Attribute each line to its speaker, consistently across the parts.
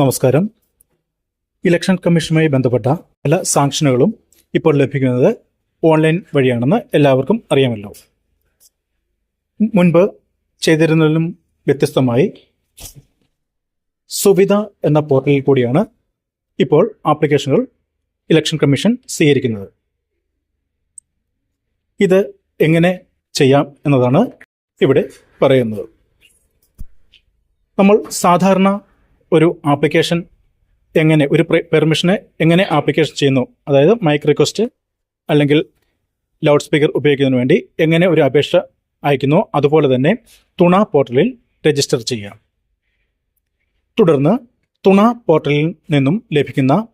Speaker 1: നമസ്കാരം. ഇലക്ഷൻ കമ്മീഷനുമായി ബന്ധപ്പെട്ട പല സാങ്ഷനുകളും ഇപ്പോൾ ലഭിക്കുന്നത് ഓൺലൈൻ വഴിയാണെന്ന് എല്ലാവർക്കും അറിയാമല്ലോ. മുൻപ് ചെയ്തിരുന്നതിലും വ്യത്യസ്തമായി സുവിധ എന്ന പോർട്ടലിൽ കൂടിയാണ് ഇപ്പോൾ ആപ്ലിക്കേഷനുകൾ ഇലക്ഷൻ കമ്മീഷൻ സ്വീകരിക്കുന്നത്. ഇത് എങ്ങനെ ചെയ്യാം എന്നതാണ് ഇവിടെ പറയുന്നത്. നമ്മൾ സാധാരണ ഒരു ആപ്ലിക്കേഷൻ എങ്ങനെ ഒരു പെർമിഷനെ എങ്ങനെ ആപ്ലിക്കേഷൻ ചെയ്യുന്നു. അതായത് മൈക്ക് റിക്വസ്റ്റ് അല്ലെങ്കിൽ ലൗഡ് സ്പീക്കർ ഉപയോഗിക്കുന്നതിന് വേണ്ടി എങ്ങനെ ഒരു അപേക്ഷ അയക്കുന്നു. അതുപോലെ തന്നെ തുണ പോർട്ടലിൽ രജിസ്റ്റർ ചെയ്യാം തുടർന്ന് തുണ പോർട്ടലിൽ നിന്നും ലഭിക്കുന്ന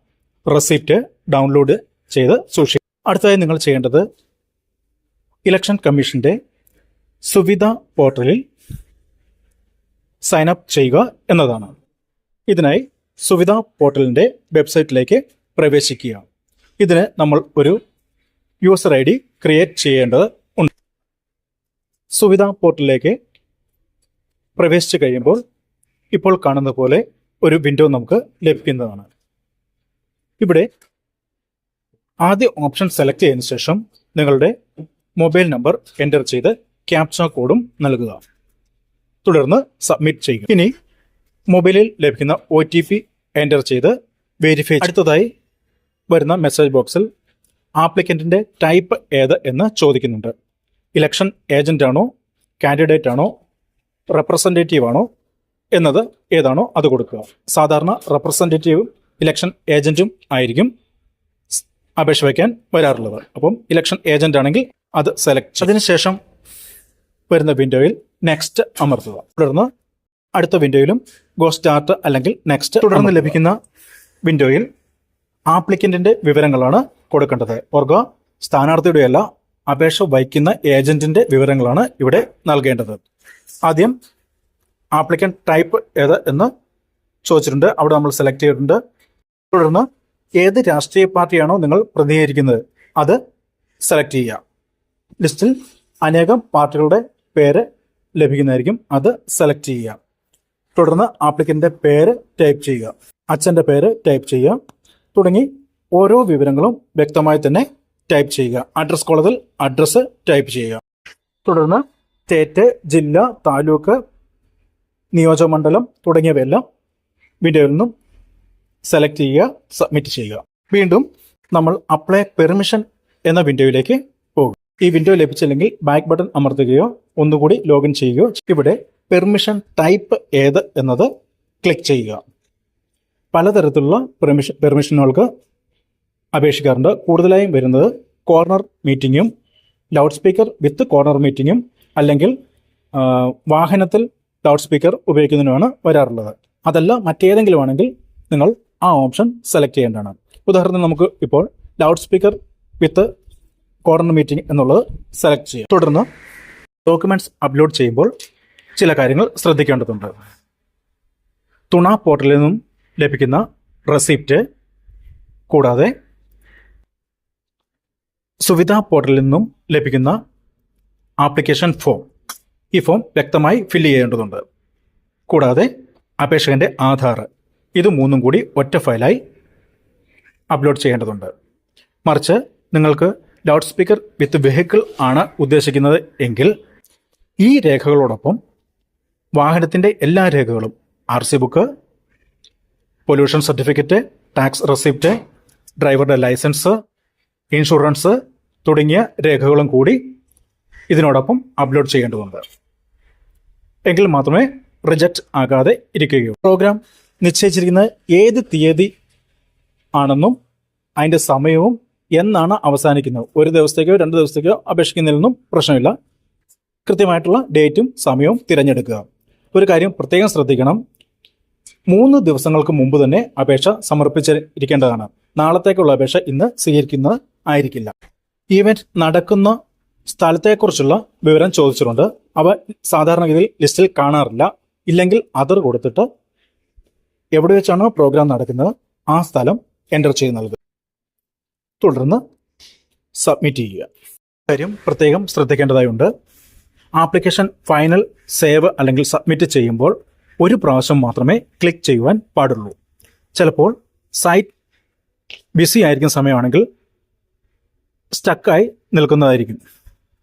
Speaker 1: റെസിപ്റ്റ് ഡൗൺലോഡ് ചെയ്ത് സൂക്ഷിക്കുക. അടുത്തതായി നിങ്ങൾ ചെയ്യേണ്ടത് ഇലക്ഷൻ കമ്മീഷന്റെ സുവിധ പോർട്ടലിൽ സൈൻ അപ്പ് ചെയ്യുക എന്നതാണ്. ഇതിനായി സുവിധ പോർട്ടലിന്റെ വെബ്സൈറ്റിലേക്ക് പ്രവേശിക്കുക. ഇതിന് നമ്മൾ ഒരു യൂസർ ഐ ഡി ക്രിയേറ്റ് ചെയ്യേണ്ടത് ഉണ്ട്. സുവിധ പോർട്ടലിലേക്ക് പ്രവേശിച്ചു കഴിയുമ്പോൾ ഇപ്പോൾ കാണുന്ന പോലെ ഒരു വിൻഡോ നമുക്ക് ലഭിക്കുന്നതാണ്. ഇവിടെ ആദ്യ ഓപ്ഷൻ സെലക്ട് ചെയ്തതിനു ശേഷം നിങ്ങളുടെ മൊബൈൽ നമ്പർ എന്റർ ചെയ്ത് ക്യാപ്ച കോഡും നൽകുക. തുടർന്ന് സബ്മിറ്റ് ചെയ്യുക. ഇനി മൊബൈലിൽ ലഭിക്കുന്ന ഒ ടി പി എന്റർ ചെയ്ത് വെരിഫൈ അടുത്തതായി വരുന്ന മെസ്സേജ് ബോക്സിൽ ആപ്ലിക്കന്റിന്റെ ടൈപ്പ് ഏത് എന്ന് ചോദിക്കുന്നുണ്ട്. ഇലക്ഷൻ ഏജന്റ് ആണോ കാൻഡിഡേറ്റ് ആണോ റെപ്രസെന്റേറ്റീവ് ആണോ എന്നത് ഏതാണോ അത് കൊടുക്കുക. സാധാരണ റെപ്രസെന്റേറ്റീവും ഇലക്ഷൻ ഏജന്റും ആയിരിക്കും അപേക്ഷ വയ്ക്കാൻ വരാറുള്ളത്. അപ്പം ഇലക്ഷൻ ഏജന്റ് ആണെങ്കിൽ അത് സെലക്ട് അതിനുശേഷം വരുന്ന വിൻഡോയിൽ നെക്സ്റ്റ് അമർത്തുക. തുടർന്ന് അടുത്ത വിൻഡോയിലും ഗോ സ്റ്റാർട്ട് അല്ലെങ്കിൽ നെക്സ്റ്റ് തുടർന്ന് ലഭിക്കുന്ന വിൻഡോയിൽ ആപ്ലിക്കന്റിന്റെ വിവരങ്ങളാണ് കൊടുക്കേണ്ടത്. ഓർഗ സ്ഥാനാർത്ഥിയുടെ അല്ല അപേക്ഷ വഹിക്കുന്ന ഏജന്റിന്റെ വിവരങ്ങളാണ് ഇവിടെ നൽകേണ്ടത്. ആദ്യം ആപ്ലിക്കൻ ടൈപ്പ് ഏത് എന്ന് ചോദിച്ചിട്ടുണ്ട്. അവിടെ നമ്മൾ സെലക്ട് ചെയ്തിട്ടുണ്ട്. തുടർന്ന് ഏത് രാഷ്ട്രീയ പാർട്ടിയാണോ നിങ്ങൾ പ്രതിനിധീകരിക്കുന്നത് അത് സെലക്ട് ചെയ്യുക. ലിസ്റ്റിൽ അനേകം പാർട്ടികളുടെ പേര് ലഭിക്കുന്നതായിരിക്കും അത് സെലക്ട് ചെയ്യുക. തുടർന്ന് ആപ്ലിക്കന്റെ പേര് ടൈപ്പ് ചെയ്യുക. അച്ഛന്റെ പേര് ടൈപ്പ് ചെയ്യുക. തുടങ്ങി ഓരോ വിവരങ്ങളും വ്യക്തമായി തന്നെ ടൈപ്പ് ചെയ്യുക. അഡ്രസ് കോളത്തിൽ അഡ്രസ്സ് ടൈപ്പ് ചെയ്യുക. തുടർന്ന് സ്റ്റേറ്റ് ജില്ല താലൂക്ക് നിയോജകമണ്ഡലം തുടങ്ങിയവയെല്ലാം വിൻഡോയിൽ നിന്നും സെലക്ട് ചെയ്യുക സബ്മിറ്റ് ചെയ്യുക. വീണ്ടും നമ്മൾ അപ്ലൈ പെർമിഷൻ എന്ന വിൻഡോയിലേക്ക് പോകും. ഈ വിൻഡോ ലഭിച്ചില്ലെങ്കിൽ ബാക്ക് ബട്ടൺ അമർത്തുകയോ ഒന്നുകൂടി ലോഗിൻ ചെയ്യുകയോ ഇവിടെ പെർമിഷൻ ടൈപ്പ് ഏത് എന്നത് ക്ലിക്ക് ചെയ്യുക. പലതരത്തിലുള്ള പെർമിഷൻ പെർമിഷനുകൾക്ക് അപേക്ഷിക്കാറുണ്ട്. കൂടുതലായും വരുന്നത് കോർണർ മീറ്റിങ്ങും ലൗഡ് സ്പീക്കർ വിത്ത് കോർണർ മീറ്റിങ്ങും അല്ലെങ്കിൽ വാഹനത്തിൽ ലൗഡ് സ്പീക്കർ ഉപയോഗിക്കുന്നതിനുമാണ് വരാറുള്ളത്. അതല്ല മറ്റേതെങ്കിലും ആണെങ്കിൽ നിങ്ങൾ ആ ഓപ്ഷൻ സെലക്ട് ചെയ്യേണ്ടതാണ്. ഉദാഹരണത്തിന് നമുക്ക് ഇപ്പോൾ loud speaker with corner meeting എന്നുള്ളത് സെലക്ട് ചെയ്യാം. തുടർന്ന് ഡോക്യുമെന്റ്സ് അപ്ലോഡ് ചെയ്യുമ്പോൾ ചില കാര്യങ്ങൾ ശ്രദ്ധിക്കേണ്ടതുണ്ട്. തുണ പോർട്ടലിൽ നിന്നും ലഭിക്കുന്ന റെസിപ്റ്റ് കൂടാതെ സുവിധ പോർട്ടലിൽ നിന്നും ലഭിക്കുന്ന ആപ്ലിക്കേഷൻ ഫോം. ഈ ഫോം വ്യക്തമായി ഫില്ല് ചെയ്യേണ്ടതുണ്ട്. കൂടാതെ അപേക്ഷകന്റെ ആധാർ. ഇത് മൂന്നും കൂടി ഒറ്റ ഫയലായി അപ്ലോഡ് ചെയ്യേണ്ടതുണ്ട്. മറിച്ച് നിങ്ങൾക്ക് ലൗഡ് സ്പീക്കർ വിത്ത് വെഹിക്കിൾ ആണ് ഉദ്ദേശിക്കുന്നത് എങ്കിൽ ഈ രേഖകളോടൊപ്പം വാഹനത്തിന്റെ എല്ലാ രേഖകളും R C book pollution certificate tax receipt ഡ്രൈവറുടെ ലൈസൻസ് ഇൻഷുറൻസ് തുടങ്ങിയ രേഖകളും കൂടി ഇതിനോടൊപ്പം അപ്ലോഡ് ചെയ്യേണ്ടതുണ്ട്. എങ്കിൽ മാത്രമേ റിജക്റ്റ് ആകാതെ ഇരിക്കുകയുള്ളൂ. പ്രോഗ്രാം നിശ്ചയിച്ചിരിക്കുന്ന ഏത് തീയതി ആണെന്നും അതിന്റെ സമയവും എന്നാണ് അവസാനിക്കുന്നത്. ഒരു ദിവസത്തേക്കോ രണ്ട് ദിവസത്തേക്കോ അപേക്ഷിക്കുന്നതിലൊന്നും പ്രശ്നമില്ല. കൃത്യമായിട്ടുള്ള ഡേറ്റും സമയവും തിരഞ്ഞെടുക്കുക. ഒരു കാര്യം പ്രത്യേകം ശ്രദ്ധിക്കണം. മൂന്ന് ദിവസങ്ങൾക്ക് മുമ്പ് തന്നെ അപേക്ഷ സമർപ്പിച്ചിരിക്കേണ്ടതാണ്. നാളത്തേക്കുള്ള അപേക്ഷ ഇന്ന് സ്വീകരിക്കുന്നത് ആയിരിക്കില്ല. ഈവന്റ് നടക്കുന്ന സ്ഥലത്തെക്കുറിച്ചുള്ള വിവരം ചോദിച്ചിട്ടുണ്ട്. അവ സാധാരണഗതിയിൽ ലിസ്റ്റിൽ കാണാറില്ല. ഇല്ലെങ്കിൽ അതർ കൊടുത്തിട്ട് എവിടെ വെച്ചാണോ പ്രോഗ്രാം നടക്കുന്നത് ആ സ്ഥലം എന്റർ ചെയ്ത് നൽകുക. തുടർന്ന് സബ്മിറ്റ് ചെയ്യുക. കാര്യം പ്രത്യേകം ശ്രദ്ധിക്കേണ്ടതായുണ്ട്. ആപ്ലിക്കേഷൻ ഫൈനൽ സേവ് അല്ലെങ്കിൽ സബ്മിറ്റ് ചെയ്യുമ്പോൾ ഒരു പ്രാവശ്യം മാത്രമേ ക്ലിക്ക് ചെയ്യുവാൻ പാടുള്ളൂ. ചിലപ്പോൾ സൈറ്റ് ബിസി ആയിരിക്കുന്ന സമയമാണെങ്കിൽ സ്റ്റക്കായി നിൽക്കുന്നതായിരിക്കും.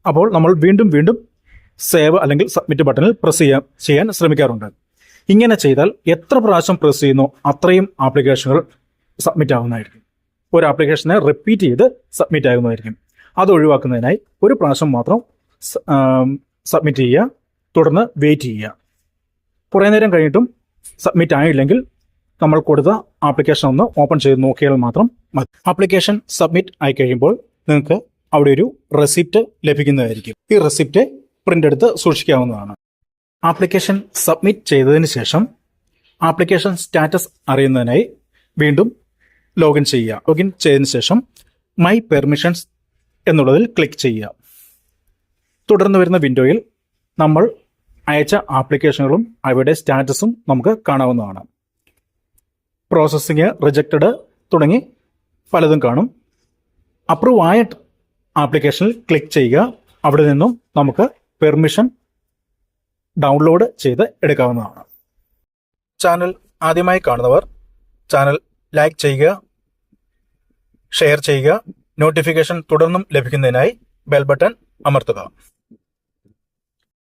Speaker 1: അപ്പോൾ നമ്മൾ വീണ്ടും വീണ്ടും സേവ് അല്ലെങ്കിൽ സബ്മിറ്റ് ബട്ടണിൽ പ്രസ് ചെയ്യാൻ ചെയ്യാൻ ശ്രമിക്കാറുണ്ട്. ഇങ്ങനെ ചെയ്താൽ എത്ര പ്രാവശ്യം പ്രസ് ചെയ്യുന്നോ അത്രയും ആപ്ലിക്കേഷനുകൾ സബ്മിറ്റ് ആകുന്നതായിരിക്കും ഒരു ആപ്ലിക്കേഷനെ റിപ്പീറ്റ് ചെയ്ത് സബ്മിറ്റ് ആകുന്നതായിരിക്കും. അത് ഒഴിവാക്കുന്നതിനായി ഒരു പ്രാവശ്യം മാത്രം സബ്മിറ്റ് ചെയ്യുക തുടർന്ന് വെയിറ്റ് ചെയ്യുക. കുറേ നേരം കഴിഞ്ഞിട്ടും സബ്മിറ്റ് ആയില്ലെങ്കിൽ നമ്മൾ കൊടുത്ത ആപ്ലിക്കേഷൻ ഒന്ന് ഓപ്പൺ ചെയ്ത് നോക്കിയാൽ മാത്രം മതി. ആപ്ലിക്കേഷൻ സബ്മിറ്റ് ആയി കഴിയുമ്പോൾ നിങ്ങൾക്ക് അവിടെ ഒരു റെസിപ്റ്റ് ലഭിക്കുന്നതായിരിക്കും. ഈ റെസിപ്റ്റ് പ്രിന്റ് എടുത്ത് സൂക്ഷിക്കാവുന്നതാണ്. ആപ്ലിക്കേഷൻ സബ്മിറ്റ് ചെയ്തതിന് ശേഷം ആപ്ലിക്കേഷൻ സ്റ്റാറ്റസ് അറിയുന്നതിനായി വീണ്ടും ലോഗിൻ ചെയ്യുക. ലോഗിൻ ചെയ്തതിന് ശേഷം മൈ പെർമിഷൻസ് എന്നുള്ളതിൽ ക്ലിക്ക് ചെയ്യുക. തുടർന്ന് വരുന്ന വിൻഡോയിൽ നമ്മൾ അയച്ച ആപ്ലിക്കേഷനുകളും അവയുടെ സ്റ്റാറ്റസും നമുക്ക് കാണാവുന്നതാണ്. പ്രോസസ്സിങ് റിജക്റ്റഡ് തുടങ്ങി പലതും കാണും. അപ്രൂവ് ആയ ആപ്ലിക്കേഷനിൽ ക്ലിക്ക് ചെയ്യുക. അവിടെ നിന്നും നമുക്ക് പെർമിഷൻ ഡൗൺലോഡ് ചെയ്ത് എടുക്കാവുന്നതാണ്. ചാനൽ ആദ്യമായി കാണുന്നവർ ചാനൽ ലൈക്ക് ചെയ്യുക ഷെയർ ചെയ്യുക നോട്ടിഫിക്കേഷൻ തുടർന്നും ലഭിക്കുന്നതിനായി ബെൽ ബട്ടൺ അമർത്തുക.